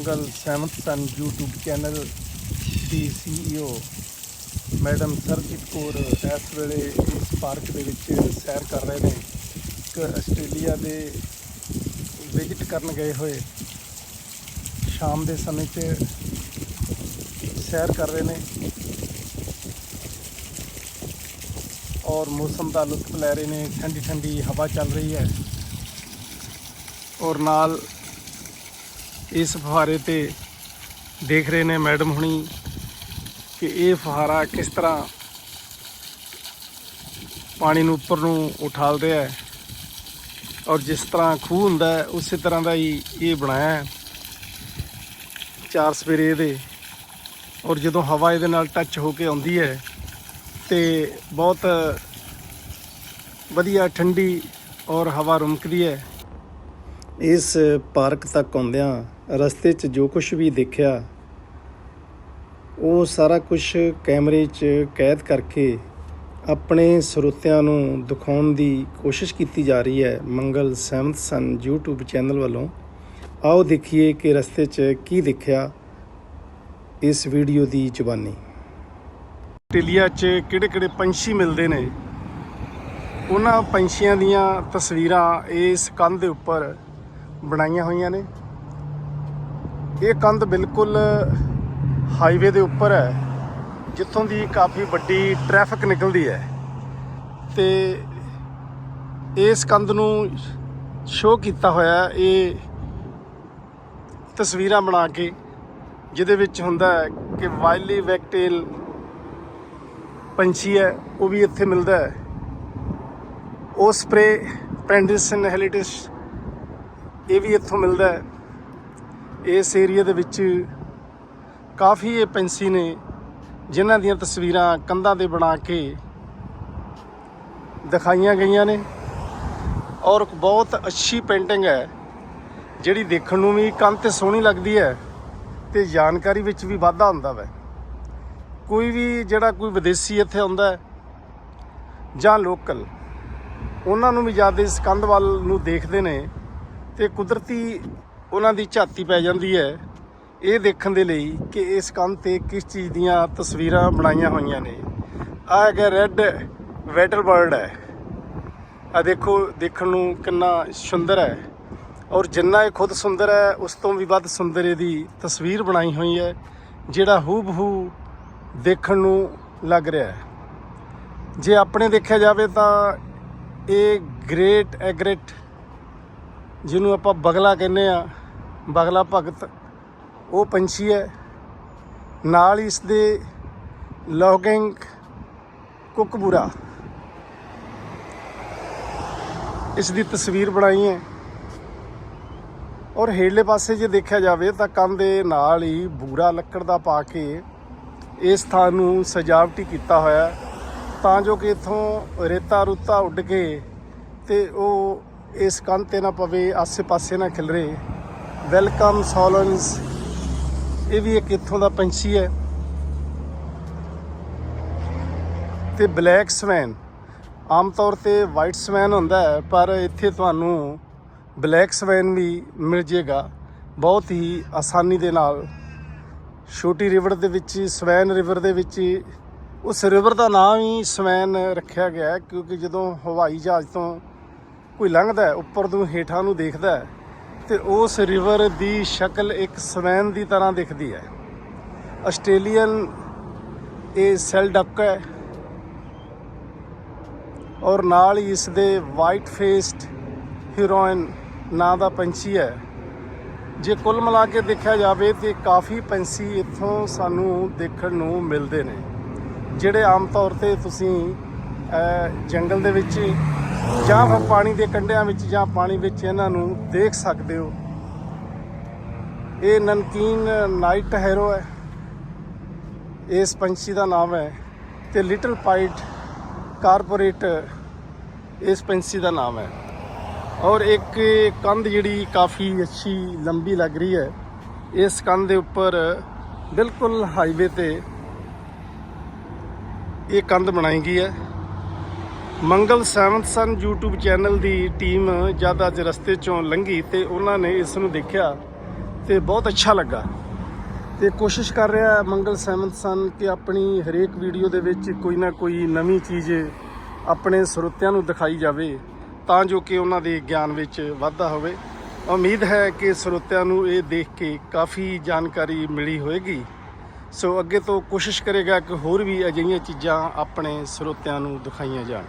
Mangal 7th sun YouTube channel ਦੀ CEO madam Surjit Kaur ਇਸ ਵੇਲੇ ਇਸ ਪਾਰਕ ਦੇ ਵਿੱਚ ਸੈਰ ਕਰ ਰਹੇ ਨੇ ਇੱਕ ਆਸਟ੍ਰੇਲੀਆ ਦੇ ਵਿਜ਼ਿਟ ਕਰਨ ਗਏ ਹੋਏ ਸ਼ਾਮ ਦੇ ਸਮੇਂ 'ਚ ਸੈਰ ਕਰ ਰਹੇ ਨੇ ਔਰ ਮੌਸਮ ਦਾ ਲੁਤਫ ਲੈ ਰਹੇ ਨੇ ਠੰਡੀ ਠੰਡੀ ਹਵਾ ਚੱਲ ਰਹੀ ਹੈ ਔਰ ਨਾਲ ਇਸ ਫੁਹਾਰੇ ਤੇ ਦੇਖ ਰਹੇ ਨੇ ਮੈਡਮ ਹੁਣੀ ਕਿ ਇਹ ਫੁਹਾਰਾ ਕਿਸ ਤਰ੍ਹਾਂ ਪਾਣੀ ਨੂੰ ਉੱਪਰ ਨੂੰ ਉਠਾਲ ਰਿਹਾ ਹੈ ਔਰ ਜਿਸ ਤਰ੍ਹਾਂ ਖੂਹ ਹੁੰਦਾ ਹੈ, ਉਸੇ ਤਰ੍ਹਾਂ ਦਾ ਹੀ ਇਹ ਬਣਾਇਆ ਹੈ। ਚਾਰ ਸਵੇਰੇ ਇਹਦੇ ਔਰ ਜਦੋਂ ਹਵਾ ਇਹਦੇ ਨਾਲ ਟੱਚ ਹੋ ਕੇ ਆਉਂਦੀ ਹੈ ਤੇ ਬਹੁਤ ਵਧੀਆ ਠੰਡੀ ਔਰ ਹਵਾ ਰੁਮਕਦੀ ਹੈ। ਇਸ ਪਾਰਕ ਤੱਕ ਆਉਂਦਿਆਂ ਰਸਤੇ 'ਚ ਜੋ ਕੁਝ ਵੀ ਦੇਖਿਆ, ਉਹ ਸਾਰਾ ਕੁਝ ਕੈਮਰੇ 'ਚ ਕੈਦ ਕਰਕੇ ਆਪਣੇ ਸਰੋਤਿਆਂ ਨੂੰ ਦਿਖਾਉਣ ਦੀ ਕੋਸ਼ਿਸ਼ ਕੀਤੀ ਜਾ ਰਹੀ ਹੈ। ਮੰਗਲ 7th ਸਨ YouTube ਚੈਨਲ ਵੱਲੋਂ। ਆਓ ਦੇਖੀਏ ਕਿ ਰਸਤੇ 'ਚ ਕੀ ਦੇਖਿਆ ਇਸ ਵੀਡੀਓ ਦੀ ਜ਼ੁਬਾਨੀ। ਆਸਟ੍ਰੇਲੀਆ 'ਚ ਕਿਹੜੇ-ਕਿਹੜੇ ਪੰਛੀ ਮਿਲਦੇ ਨੇ? ਉਹਨਾਂ ਪੰਛੀਆਂ ਦੀਆਂ ਤਸਵੀਰਾਂ ਇਸ ਕੰਧ ਦੇ ਉੱਪਰ ਬਣਾਈਆਂ ਹੋਈਆਂ ਨੇ। ਇਹ ਕੰਧ ਬਿਲਕੁਲ ਹਾਈਵੇ ਦੇ ਉੱਪਰ ਹੈ, ਜਿੱਥੋਂ ਦੀ ਕਾਫੀ ਵੱਡੀ ਟ੍ਰੈਫਿਕ ਨਿਕਲਦੀ ਹੈ। ਤੇ ਇਸ ਕੰਧ ਨੂੰ ਸ਼ੋਅ ਕੀਤਾ ਹੋਇਆ ਇਹ ਤਸਵੀਰਾਂ ਬਣਾ ਕੇ, ਜਿਹਦੇ ਵਿੱਚ ਹੁੰਦਾ ਹੈ ਕਿ ਵਾਈਲੀ ਵੈਕਟੇਲ ਪੰਛੀ ਹੈ, ਉਹ ਵੀ ਇੱਥੇ ਮਿਲਦਾ ਹੈ। ਉਹ ਸਪਰੇ ਪੈਂਡਿਸਨ ਹੈਲੀਟਿਸ ਇਹ ਵੀ ਇੱਥੋਂ ਮਿਲਦਾ ਹੈ। ਇਸ ਏਰੀਆ ਦੇ ਵਿੱਚ ਕਾਫੀ ਇਹ ਪੰਛੀ ਨੇ, ਜਿਨ੍ਹਾਂ ਦੀਆਂ ਤਸਵੀਰਾਂ ਕੰਧਾਂ ਤੇ ਬਣਾ ਕੇ ਦਿਖਾਈਆਂ ਗਈਆਂ ਨੇ। ਔਰ ਇੱਕ ਬਹੁਤ ਅੱਛੀ ਪੇਂਟਿੰਗ ਹੈ, ਜਿਹੜੀ ਦੇਖਣ ਨੂੰ ਵੀ ਕੰਧ ਤੇ ਸੋਹਣੀ ਲੱਗਦੀ ਹੈ ਤੇ ਜਾਣਕਾਰੀ ਵਿੱਚ ਵੀ ਵਾਧਾ ਹੁੰਦਾ ਵੈ। ਕੋਈ ਵੀ ਜਿਹੜਾ ਕੋਈ ਵਿਦੇਸ਼ੀ ਇੱਥੇ ਆਉਂਦਾ ਜਾਂ ਲੋਕਲ ਉਹਨਾਂ ਨੂੰ ਵੀ ਜ਼ਿਆਦਾ ਇਸ ਕੰਧ ਵੱਲ ਨੂੰ ਦੇਖਦੇ ਨੇ। ਤੇ ਕੁਦਰਤੀ ਉਹਨਾਂ ਦੀ ਝਾਤੀ ਪੈ ਜਾਂਦੀ ਹੈ। ਇਹ ਦੇਖਣ ਦੇ ਲਈ ਕਿ ਇਸ ਕੰਧ ਤੇ ਕਿਸ ਚੀਜ਼ ਦੀਆਂ ਤਸਵੀਰਾਂ ਬਣਾਈਆਂ ਹੋਈਆਂ ਨੇ। ਆ ਹੈਗਾ ਰੈੱਡ ਵੈਟਲ ਬਰਡ ਹੈ। ਆ ਦੇਖੋ, ਦੇਖਣ ਨੂੰ ਕਿੰਨਾ ਸੁੰਦਰ ਹੈ। ਔਰ ਜਿੰਨਾ ਇਹ ਖੁਦ ਸੁੰਦਰ ਹੈ, ਉਸ ਤੋਂ ਵੀ ਵੱਧ ਸੁੰਦਰ ਇਹਦੀ ਤਸਵੀਰ ਬਣਾਈ ਹੋਈ ਹੈ, ਜਿਹੜਾ ਹੂਬਹੂ ਦੇਖਣ ਨੂੰ ਲੱਗ ਰਿਹਾ ਹੈ। ਜੇ ਆਪਣੇ ਦੇਖਿਆ ਜਾਵੇ ਤਾਂ ਇਹ ਗ੍ਰੇਟ ਐਗਰੇਟ ਜਿਹਨੂੰ ਆਪਾਂ ਬਗਲਾ ਕਹਿੰਦੇ ਆ ਬਗਲਾ ਭਗਤ, ਉਹ ਪੰਛੀ ਹੈ। ਨਾਲ ਹੀ ਇਸ ਦੇ ਲੌਗਿੰਗ ਕੁਕਬੂਰਾ। ਇਸ ਦੀ ਤਸਵੀਰ ਬਣਾਈ ਹੈ। ਔਰ ਹੇਠਲੇ ਪਾਸੇ ਜੇ ਦੇਖਿਆ ਜਾਵੇ ਤਾਂ ਕੰਧ ਦੇ ਨਾਲ ਹੀ ਬੂਰਾ ਲੱਕੜ ਦਾ ਪਾ ਕੇ ਇਸ ਥਾਂ ਨੂੰ ਸਜਾਵਟੀ ਕੀਤਾ ਹੋਇਆ ਤਾਂ ਜੋ ਕਿ ਇਥੋਂ ਰੇਤਾ ਰੁੱਤਾ ਉੱਡ ਕੇ ਤੇ ਉਹ ਇਸ ਕੰਧ ਤੇ ਨਾ ਪਵੇ, ਆਸੇ-ਪਾਸੇ ਨਾ ਖਿਲਰੇ। ਵੈਲਕਮ ਸੋਲਨਸ ਇਹ ਵੀ ਇੱਕ ਇੱਥੋਂ ਦਾ ਪੰਛੀ ਹੈ। ਤੇ ਬਲੈਕ ਸਵੈਨ ਆਮ ਤੌਰ ਤੇ ਵਾਈਟ ਸਵੈਨ ਹੁੰਦਾ ਹੈ, ਪਰ ਇੱਥੇ ਤੁਹਾਨੂੰ ਬਲੈਕ ਸਵੈਨ ਵੀ ਮਿਲ ਜੇਗਾ। ਬਹੁਤ ਹੀ ਆਸਾਨੀ ਦੇ ਨਾਲ। ਛੋਟੀ ਰਿਵਰ ਦੇ ਵਿੱਚ ਸਵੈਨ ਰਿਵਰ ਦੇ ਵਿੱਚ, ਉਸ ਰਿਵਰ ਦਾ ਨਾਮ ਹੀ ਸਵੈਨ ਰੱਖਿਆ ਗਿਆ ਕਿਉਂਕਿ ਜਦੋਂ ਹਵਾਈ ਜਹਾਜ਼ ਤੋਂ ਕੋਈ ਲੰਘਦਾ ਉੱਪਰ ਤੋਂ ਹੇਠਾਂ ਨੂੰ ਦੇਖਦਾ ਹੈ, ਤੇ ਉਸ ਰਿਵਰ ਦੀ ਸ਼ਕਲ ਇੱਕ ਸਵੈਨ ਦੀ ਤਰ੍ਹਾਂ ਦਿਖਦੀ ਹੈ। ਆਸਟ੍ਰੇਲੀਅਨ ਇਹ ਸੈਲ ਡੱਕ ਹੈ ਔਰ ਨਾਲ ਹੀ ਇਸ ਦੇ ਵਾਈਟ ਫੇਸਡ ਹੀਰੋਇਨ ਨਾਂ ਦਾ ਪੰਛੀ ਹੈ। ਜੇ ਕੁੱਲ ਮਿਲਾ ਕੇ ਦੇਖਿਆ ਜਾਵੇ ਤੇ ਕਾਫੀ ਪੰਛੀ ਇੱਥੋਂ ਸਾਨੂੰ ਦੇਖਣ ਨੂੰ ਮਿਲਦੇ ਨੇ, ਜਿਹੜੇ ਆਮ ਤੌਰ ਤੇ ਤੁਸੀਂ ਜੰਗਲ ਦੇ ਵਿੱਚ ਜਾਂ ਫਿਰ ਪਾਣੀ ਦੇ ਕੰਢਿਆਂ ਵਿੱਚ ਜਾਂ ਪਾਣੀ ਵਿੱਚ ਇਹਨਾਂ ਨੂੰ ਦੇਖ ਸਕਦੇ ਹੋ। ਇਹ ਨਨਕੀਨ ਨਾਈਟ ਹੈਰੋ ਹੈ। ਇਸ ਪੰਛੀ ਦਾ ਨਾਮ ਹੈ ਤੇ ਲਿਟਲ ਪਾਈਟ ਕਾਰਪੋਰੇਟ ਇਸ ਪੰਛੀ ਦਾ ਨਾਮ ਹੈ। ਔਰ ਇੱਕ ਕੰਧ ਜਿਹੜੀ ਕਾਫੀ ਅੱਛੀ ਲੰਬੀ ਲੱਗ ਰਹੀ ਹੈ। ਇਸ ਕੰਧ ਦੇ ਉੱਪਰ ਬਿਲਕੁਲ ਹਾਈਵੇ ਤੇ ਇਹ ਕੰਧ ਬਣਾਈ ਗਈ ਹੈ। Mangal 7th sun YouTube channel ਦੀ ਟੀਮ ਜਦ ਅੱਜ ਰਸਤੇ ਚੋਂ ਲੰਘੀ ਤੇ ਉਹਨਾਂ ਨੇ ਇਸ ਨੂੰ ਦੇਖਿਆ ਤੇ ਬਹੁਤ ਅੱਛਾ ਲੱਗਾ। ਤੇ ਕੋਸ਼ਿਸ਼ ਕਰ ਰਿਹਾ ਮੰਗਲ ਸੈਵੰਤ ਸਨ ਕਿ ਆਪਣੀ ਹਰੇਕ ਵੀਡੀਓ ਦੇ ਵਿੱਚ ਕੋਈ ਨਾ ਕੋਈ ਨਵੀਂ ਚੀਜ਼ ਆਪਣੇ ਸਰੋਤਿਆਂ ਨੂੰ ਦਿਖਾਈ ਜਾਵੇ ਤਾਂ ਜੋ ਕਿ ਉਹਨਾਂ ਦੇ ਗਿਆਨ ਵਿੱਚ ਵਾਧਾ ਹੋਵੇ। ਉਮੀਦ ਹੈ ਕਿ ਸਰੋਤਿਆਂ ਨੂੰ ਇਹ ਦੇਖ ਕੇ ਕਾਫੀ ਜਾਣਕਾਰੀ ਮਿਲੀ ਹੋਵੇਗੀ। ਸੋ ਅੱਗੇ ਤੋਂ ਕੋਸ਼ਿਸ਼ ਕਰੇਗਾ ਕਿ ਹੋਰ ਵੀ ਅਜਿਹੀਆਂ ਚੀਜ਼ਾਂ ਆਪਣੇ ਸਰੋਤਿਆਂ ਨੂੰ ਦਿਖਾਈਆਂ ਜਾਣ।